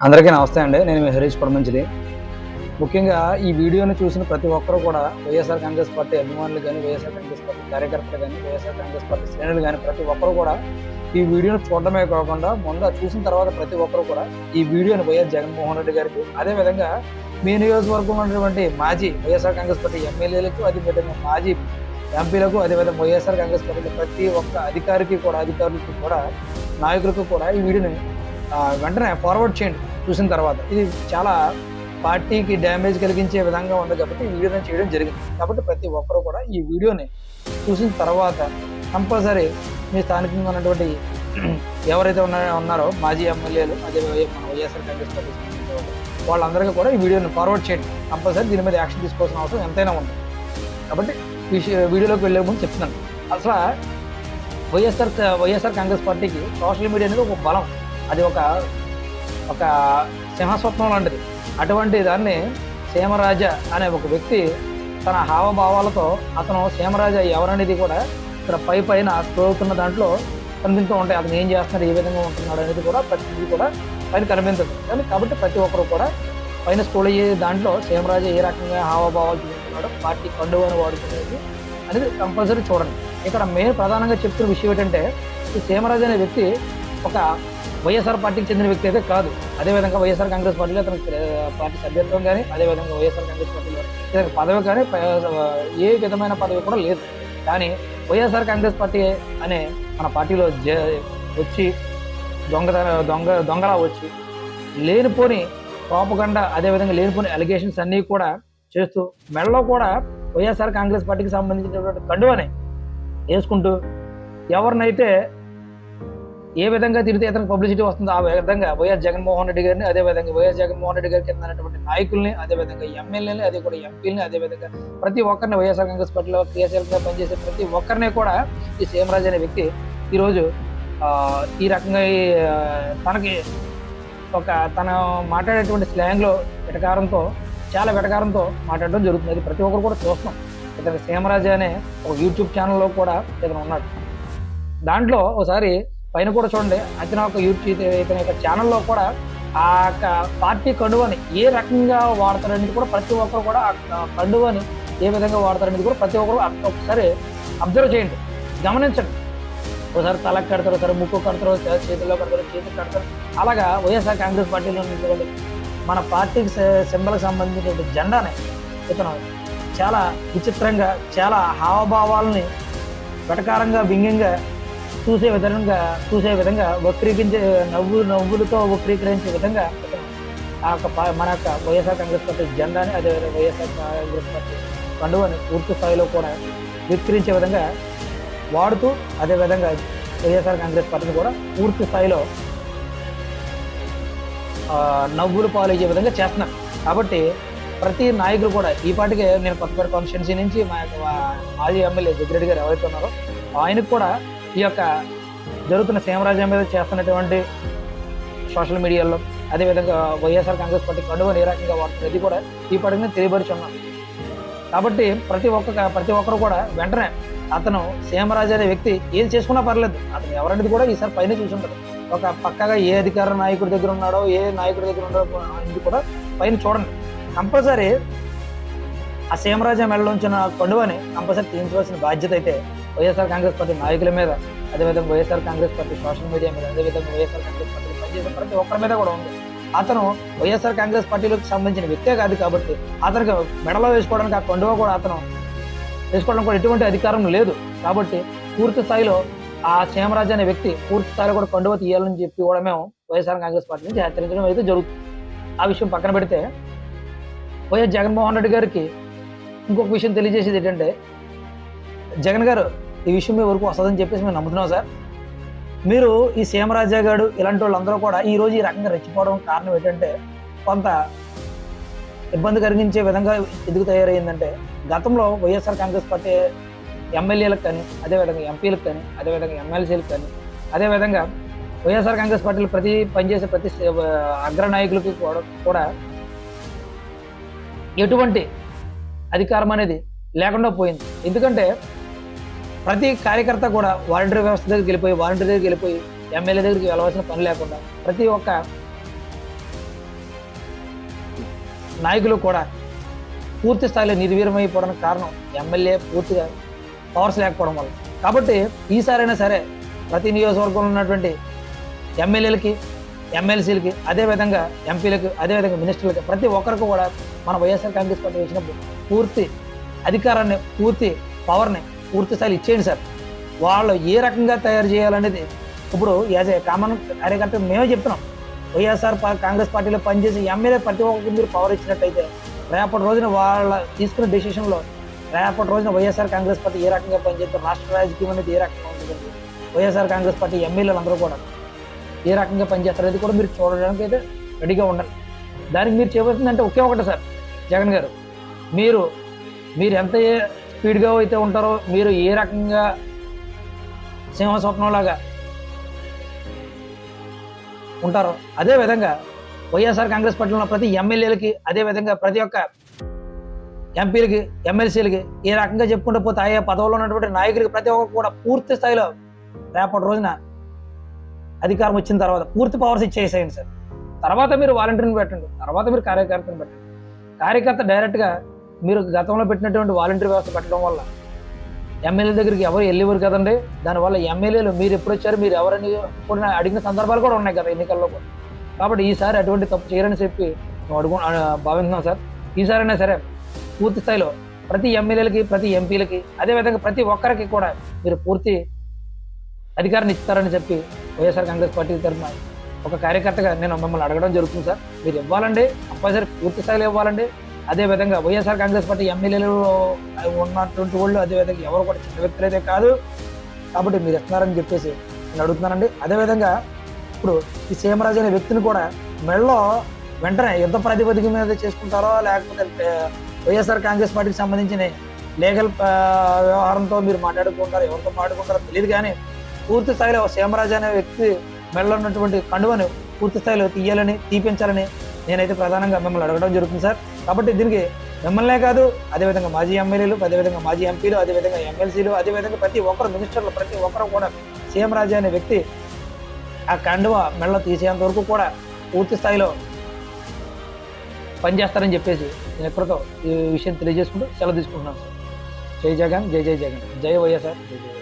అందరికీ నమస్తే అండి. నేను మీ హరీష్ పడమంచిది ముఖ్యంగా ఈ వీడియోని చూసిన ప్రతి ఒక్కరూ కూడా వైఎస్ఆర్ కాంగ్రెస్ పార్టీ అభిమానులు కానీ వైఎస్ఆర్ కాంగ్రెస్ పార్టీ కార్యకర్తలు కానీ వైఎస్ఆర్ కాంగ్రెస్ పార్టీ శ్రేణులు కానీ ప్రతి ఒక్కరూ కూడా ఈ వీడియోని చూడడమే కాకుండా ముందు చూసిన తర్వాత ప్రతి ఒక్కరూ కూడా ఈ వీడియోని వైఎస్ జగన్మోహన్ రెడ్డి గారికి అదేవిధంగా మీ నియోజకవర్గం ఉన్నటువంటి మాజీ వైఎస్ఆర్ కాంగ్రెస్ పార్టీ ఎమ్మెల్యేలకు అదేవిధంగా మాజీ ఎంపీలకు అదేవిధంగా వైఎస్ఆర్ కాంగ్రెస్ పార్టీ ప్రతి ఒక్క అధికారికి కూడా అధికారులకు కూడా నాయకులకు కూడా ఈ వీడియోని వెంటనే ఫార్వర్డ్ చేయండి. చూసిన తర్వాత. ఇది చాలా పార్టీకి డ్యామేజ్ కలిగించే విధంగా ఉంది కాబట్టి ఈ వీడియోని చేయడం జరిగింది. కాబట్టి ప్రతి ఒక్కరూ కూడా ఈ వీడియోని చూసిన తర్వాత కంపల్సరీ మీ స్థానికంగా ఉన్నటువంటి ఎవరైతే ఉన్నారో ఉన్నారో మాజీ ఎమ్మెల్యేలు అదే వైఎస్ఆర్ కాంగ్రెస్ పార్టీ వాళ్ళు, వాళ్ళందరికీ కూడా ఈ వీడియోని ఫార్వర్డ్ చేయండి. కంపల్సరీ దీని మీద యాక్షన్ తీసుకోవాల్సిన అవసరం ఎంతైనా ఉంది. కాబట్టి వీడియోలోకి వెళ్ళే ముందు చెప్తున్నాను. అసలు వైఎస్ఆర్ వైఎస్ఆర్ కాంగ్రెస్ పార్టీకి సోషల్ మీడియా అనేది ఒక బలం. అది ఒక ఒక సింహస్వప్నం లాంటిది. అటువంటి దాన్ని సీమరాజ అనే ఒక వ్యక్తి తన హావభావాలతో అతను సీమరాజ ఎవరనేది కూడా ఇక్కడ పై పైన చదువుతున్న దాంట్లో కనిపిస్తూ ఉంటాయి. అతను ఏం చేస్తున్నాడు ఏ విధంగా ఉంటున్నాడు అనేది కూడా ప్రతిదీ కూడా పైన కనిపించదు కానీ కాబట్టి ప్రతి ఒక్కరు కూడా పైన స్కూల్ అయ్యే దాంట్లో సీమరాజ ఏ రకంగా హావభావాలు చూస్తున్నాడో పార్టీ కండువని వాడుకునేది అనేది కంపల్సరీ చూడండి. ఇక్కడ మెయిన్ ప్రధానంగా చెప్తున్న విషయం ఏంటంటే ఈ సీమరాజు అనే వ్యక్తి ఒక వైఎస్ఆర్ పార్టీకి చెందిన వ్యక్తి అయితే కాదు. అదేవిధంగా వైఎస్ఆర్ కాంగ్రెస్ పార్టీలో అతనికి పార్టీ సభ్యత్వం కానీ అదేవిధంగా వైఎస్ఆర్ కాంగ్రెస్ పార్టీలో ఇతనికి పదవి కానీ ఏ విధమైన పదవి కూడా లేదు. కానీ వైఎస్ఆర్ కాంగ్రెస్ పార్టీ అనే మన పార్టీలో జ వచ్చి దొంగతన దొంగ దొంగలా వచ్చి లేనిపోని కోపగండ అదేవిధంగా లేనిపోని అలిగేషన్స్ అన్నీ కూడా చేస్తూ మెడలో కూడా వైఎస్ఆర్ కాంగ్రెస్ పార్టీకి సంబంధించినటువంటి కండువని వేసుకుంటూ ఎవరినైతే ఏ విధంగా తిరిగితే ఇతనికి పబ్లిసిటీ వస్తుందో ఆ విధంగా వైఎస్ జగన్మోహన్ రెడ్డి గారిని అదే విధంగా వైఎస్ జగన్మోహన్ రెడ్డి గారికి చెందినటువంటి నాయకుల్ని అదే విధంగా ఎమ్మెల్యేని అదే కూడా ఎంపీలని అదే విధంగా ప్రతి ఒక్కరిని వైఎస్ఆర్ కాంగ్రెస్ పార్టీలో క్రియాశీలకంగా పనిచేసే ప్రతి ఒక్కరిని కూడా ఈ సేమరాజ్ అనే వ్యక్తి ఈరోజు ఈ రకంగా తనకి ఒక తన మాట్లాడేటువంటి స్లాంగ్లో వెటకారంతో చాలా వెటకారంతో మాట్లాడడం జరుగుతుంది. అది ప్రతి ఒక్కరు కూడా చూస్తున్నాం. ఇతను సీమరాజు అనే ఒక యూట్యూబ్ ఛానల్లో కూడా ఇతను ఉన్నాడు. దాంట్లో ఒకసారి పైన కూడా చూడండి అతను ఒక యూట్యూబ్ ఇతని యొక్క ఛానల్లో కూడా ఆ యొక్క పార్టీ కండువని ఏ రకంగా వాడతారనేది కూడా ప్రతి ఒక్కరు కూడా ఆ కండువని ఏ విధంగా వాడతారనేది కూడా ప్రతి ఒక్కరు ఒకసారి అబ్జర్వ్ చేయండి గమనించండి. ఒకసారి తలకు కడతారు ఒకసారి ముక్కు కడతారు చేతుల్లో కడతారు చేతికి కడతారు. అలాగా వైఎస్ఆర్ కాంగ్రెస్ పార్టీలో ఉన్నటువంటి మన పార్టీకి సింబల్కి సంబంధించిన జెండాని ఇతను చాలా విచిత్రంగా చాలా హావభావాలని వెటకారంగా వ్యంగ్యంగా చూసే విధంగా చూసే విధంగా వక్రీకరించే నవ్వు నవ్వులతో వక్రీకరించే విధంగా ఆ యొక్క మన యొక్క వైఎస్ఆర్ కాంగ్రెస్ పార్టీ జెండాని అదే వైఎస్ఆర్ కాంగ్రెస్ పార్టీ పండుగని పూర్తి స్థాయిలో కూడా విక్రించే విధంగా వాడుతూ అదే విధంగా వైఎస్ఆర్ కాంగ్రెస్ పార్టీని కూడా పూర్తి స్థాయిలో నవ్వులు పాలయ్యే విధంగా చేస్తున్నారు. కాబట్టి ప్రతి నాయకులు కూడా ఈ పాటికే నేను కొత్తపేట కాన్స్టిట్యున్సీ నుంచి మా యొక్క మా- మాజీ ఎమ్మెల్యే జగ్గిరెడ్డి గారు ఎవరైతే ఉన్నారో ఆయనకు కూడా ఈ యొక్క జరుగుతున్న సేమరాజ్యం మీద చేస్తున్నటువంటి సోషల్ మీడియాలో అదేవిధంగా వైఎస్ఆర్ కాంగ్రెస్ పార్టీ కండువని ఏ వాడుతుంది వాడుతున్నది కూడా ఈ పార్టీని నేను తెలియపరిచి ఉన్నాను కాబట్టి ప్రతి ఒక్క ప్రతి ఒక్కరు కూడా వెంటనే అతను సీమరాజు అనే వ్యక్తి ఏది చేసుకున్నా పర్లేదు. అతను ఎవరనేది కూడా ఈసారి పైన చూసుంటారు ఒక పక్కగా ఏ అధికార నాయకుడి దగ్గర ఉన్నాడో ఏ నాయకుడి దగ్గర ఉన్నాడో అనేది కూడా పైన చూడండి. కంపల్సరీ ఆ సీమరాజా మెడలో ఉంచిన కండువని కంపల్సరీ తీయించవలసిన బాధ్యత అయితే వైఎస్ఆర్ కాంగ్రెస్ పార్టీ నాయకుల మీద అదేవిధంగా YSR Congress party social media మీద అదేవిధంగా వైఎస్ఆర్ కాంగ్రెస్ పార్టీ పనిచేసే ప్రతి ఒక్కరి మీద కూడా ఉంది. అతను వైఎస్ఆర్ కాంగ్రెస్ పార్టీలకు సంబంధించిన వ్యక్తే కాదు కాబట్టి అతనికి మెడలో వేసుకోవడానికి ఆ కొండవ కూడా అతను వేసుకోవడం కూడా ఎటువంటి అధికారం లేదు. కాబట్టి పూర్తి స్థాయిలో ఆ క్షేమరాజు అనే వ్యక్తి పూర్తి స్థాయిలో కూడా కొండవ తీయాలని చెప్పి కూడా మేము వైఎస్ఆర్ కాంగ్రెస్ పార్టీ నుంచి హెచ్చరించడం అయితే జరుగుతుంది. ఆ విషయం పక్కన పెడితే వైఎస్ జగన్మోహన్ రెడ్డి గారికి ఇంకొక విషయం తెలియజేసేది ఏంటంటే జగన్ గారు ఈ విషయం మీ వరకు వస్తుందని చెప్పేసి మేము నమ్ముతున్నాం సార్. మీరు ఈ సీమరాజా గారు ఇలాంటి వాళ్ళందరూ కూడా ఈరోజు ఈ రకంగా రెచ్చిపోవడం కారణం ఏంటంటే కొంత ఇబ్బంది కలిగించే విధంగా ఎందుకు తయారైందంటే గతంలో వైఎస్ఆర్ కాంగ్రెస్ పార్టీ ఎమ్మెల్యేలకు కానీ అదేవిధంగా ఎంపీలకు కానీ అదేవిధంగా ఎమ్మెల్సీలకు కానీ అదేవిధంగా వైఎస్ఆర్ కాంగ్రెస్ పార్టీలు ప్రతి పనిచేసే ప్రతి అగ్రనాయకులకి అగ్ర నాయకులకి కూడా కూడా ఎటువంటి అధికారం అనేది లేకుండా పోయింది. ఎందుకంటే ప్రతి కార్యకర్త కూడా వాలంటీర్ వ్యవస్థ దగ్గరికి వెళ్ళిపోయి వాలంటీర్ దగ్గరికి వెళ్ళిపోయి ఎమ్మెల్యే దగ్గరికి వెళ్ళవలసిన పని లేకుండా ప్రతి ఒక్క నాయకులు కూడా పూర్తి స్థాయిలో నిర్వీర్యమైపోవడానికి కారణం ఎమ్మెల్యే పూర్తిగా పవర్స్ లేకపోవడం వల్ల. కాబట్టి ఈసారైనా సరే ప్రతి నియోజకవర్గంలో ఉన్నటువంటి ఎమ్మెల్యేలకి ఎమ్మెల్సీలకి అదేవిధంగా ఎంపీలకు అదేవిధంగా మినిస్టర్లకి ప్రతి ఒక్కరికి కూడా మన వైఎస్ఆర్ కాంగ్రెస్ పార్టీ వచ్చినప్పుడు పూర్తి అధికారాన్ని పూర్తి పవర్ని పూర్తి స్థాయిలో ఇచ్చేయండి సార్. వాళ్ళు ఏ రకంగా తయారు చేయాలనేది ఇప్పుడు యాజ్ ఏ కామన్ కార్యకర్త మేమే చెప్తున్నాం. వైఎస్ఆర్ కాంగ్రెస్ పార్టీలో పనిచేసి ఎమ్మెల్యే ప్రతి ఒక్కరికి మీరు పవర్ ఇచ్చినట్టయితే రేపటి రోజున వాళ్ళ తీసుకున్న డెసిషన్లో రేపటి రోజున వైఎస్ఆర్ కాంగ్రెస్ పార్టీ ఏ రకంగా పనిచేస్తారు రాష్ట్ర రాజకీయం అనేది ఏ రకంగా ఉంటుంది? వైఎస్ఆర్ కాంగ్రెస్ పార్టీ ఎమ్మెల్యేలు అందరూ కూడా ఏ రకంగా పనిచేస్తారు అది కూడా మీరు చూడడానికి అయితే రెడీగా ఉండాలి. దానికి మీరు చేయవలసిందంటే ఒకే ఒకటి సార్. జగన్ గారు మీరు మీరు ఎంత స్పీడ్గా అయితే ఉంటారో మీరు ఏ రకంగా సింహ స్వప్నంలాగా ఉంటారో అదే విధంగా వైఎస్ఆర్ కాంగ్రెస్ పార్టీలో ఉన్న ప్రతి ఎమ్మెల్యేలకి అదే విధంగా ప్రతి ఒక్క ఎంపీలకి ఎమ్మెల్సీలకి ఏ రకంగా చెప్పుకుంటూ పోతే ఆయా పదవుల్లో ఉన్నటువంటి నాయకులకి ప్రతి ఒక్కరు కూడా పూర్తి స్థాయిలో రేపటి రోజున అధికారం వచ్చిన తర్వాత పూర్తి పవర్స్ ఇచ్చేసేయండి సార్. తర్వాత మీరు వాలంటీర్ని పెట్టండి తర్వాత మీరు కార్యకర్తను పెట్టండి. కార్యకర్త డైరెక్ట్గా మీరు గతంలో పెట్టినటువంటి వాలంటీర్ వ్యవస్థ పెట్టడం వల్ల ఎమ్మెల్యే దగ్గరికి ఎవరు వెళ్ళేవారు కదండి? దానివల్ల ఎమ్మెల్యేలు మీరు ఎప్పుడు వచ్చారు? మీరు ఎవరని కూడా అడిగిన సందర్భాలు కూడా ఉన్నాయి కదా ఎన్నికల్లో కూడా. కాబట్టి ఈసారి అటువంటి తప్పు చేయరని చెప్పి మేము అడుగు భావిస్తున్నాం సార్. ఈసారైనా సరే పూర్తి స్థాయిలో ప్రతి ఎమ్మెల్యేలకి ప్రతి ఎంపీలకి అదేవిధంగా ప్రతి ఒక్కరికి కూడా మీరు పూర్తి అధికారాన్ని ఇస్తారని చెప్పి వైఎస్ఆర్ కాంగ్రెస్ పార్టీ తరఫున ఒక కార్యకర్తగా నేను మిమ్మల్ని అడగడం జరుగుతుంది సార్. మీరు ఇవ్వాలండి కంపల్సరీ పూర్తి స్థాయిలో ఇవ్వాలండి. అదేవిధంగా వైఎస్ఆర్ కాంగ్రెస్ పార్టీ ఎమ్మెల్యేలు ఉన్నటువంటి వాళ్ళు అదేవిధంగా ఎవరు కూడా చిన్న వ్యక్తులు అయితే కాదు. కాబట్టి మీరు ఇస్తున్నారని చెప్పేసి నేను అడుగుతున్నానండి. అదేవిధంగా ఇప్పుడు ఈ సీమరాజు అనే వ్యక్తిని కూడా మెడలో వెంటనే యుద్ధ ప్రాతిపదిక మీద చేసుకుంటారో లేకపోతే వైఎస్ఆర్ కాంగ్రెస్ పార్టీకి సంబంధించిన లీగల్ వ్యవహారంతో మీరు మాట్లాడుకుంటారో ఎవరితో మాట్లాడుకుంటారో తెలియదు కానీ పూర్తి స్థాయిలో సీమరాజు అనే వ్యక్తి మెడలో ఉన్నటువంటి కండువను పూర్తి స్థాయిలో తీయాలని తీపించాలని నేనైతే ప్రధానంగా మిమ్మల్ని అడగడం జరుగుతుంది సార్. కాబట్టి దీనికి మిమ్మల్నే కాదు అదేవిధంగా మాజీ ఎమ్మెల్యేలు అదేవిధంగా మాజీ ఎంపీలు అదేవిధంగా ఎమ్మెల్సీలు అదేవిధంగా ప్రతి ఒక్కరు మినిస్టర్లు ప్రతి ఒక్కరు కూడా సీఎం రాజా అనే వ్యక్తి ఆ కండువ మెడలో తీసేంత వరకు కూడా పూర్తి స్థాయిలో పనిచేస్తారని చెప్పేసి నేను ఎక్కడితో ఈ విషయం తెలియజేసుకుంటూ సెలవు తీసుకుంటున్నాను సార్. జై జగన్ జై జై జగన్. జై వైఎస్ఆర్ జై జై